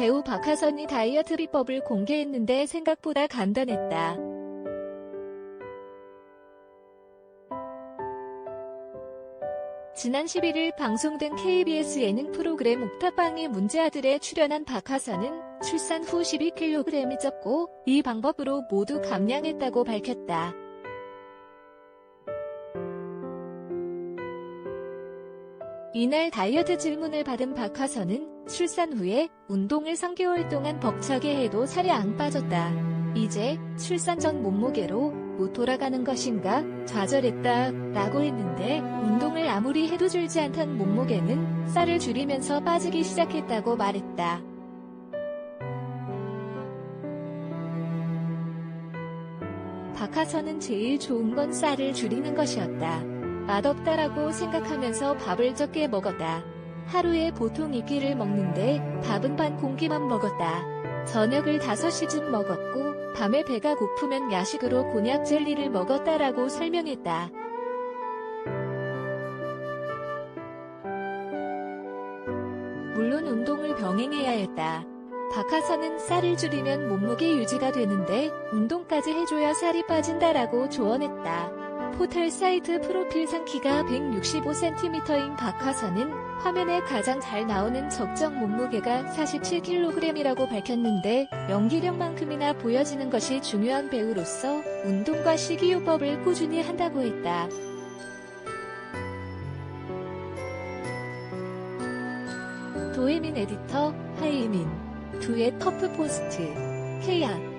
배우 박하선이 다이어트 비법을 공개했는데 생각보다 간단했다. 지난 11일 방송된 KBS 예능 프로그램 옥탑방의 문제아들에 출연한 박하선은 출산 후 12kg이 쪘고 이 방법으로 모두 감량했다고 밝혔다. 이날 다이어트 질문을 받은 박하선은 출산 후에 운동을 3개월 동안 벅차게 해도 살이 안 빠졌다. 이제 출산 전 몸무게로 못 돌아가는 것인가 좌절했다 라고 했는데 운동을 아무리 해도 줄지 않던 몸무게는 쌀을 줄이면서 빠지기 시작했다고 말했다. 박하선은 제일 좋은 건 쌀을 줄이는 것이었다. 맛없다라고 생각하면서 밥을 적게 먹었다. 하루에 보통 2끼를 먹는데 밥은 반 공기만 먹었다. 저녁을 5시쯤 먹었고 밤에 배가 고프면 야식으로 곤약 젤리를 먹었다라고 설명했다. 물론 운동을 병행해야 했다. 박하선은 쌀을 줄이면 몸무게 유지가 되는데 운동까지 해줘야 살이 빠진다라고 조언했다. 포털 사이트 프로필상 키가 165cm인 박하선은 화면에 가장 잘 나오는 적정 몸무게가 47kg이라고 밝혔는데 연기력만큼이나 보여지는 것이 중요한 배우로서 운동과 식이요법을 꾸준히 한다고 했다. 도혜민 에디터, 하이민, 두의 터프 포스트, 케야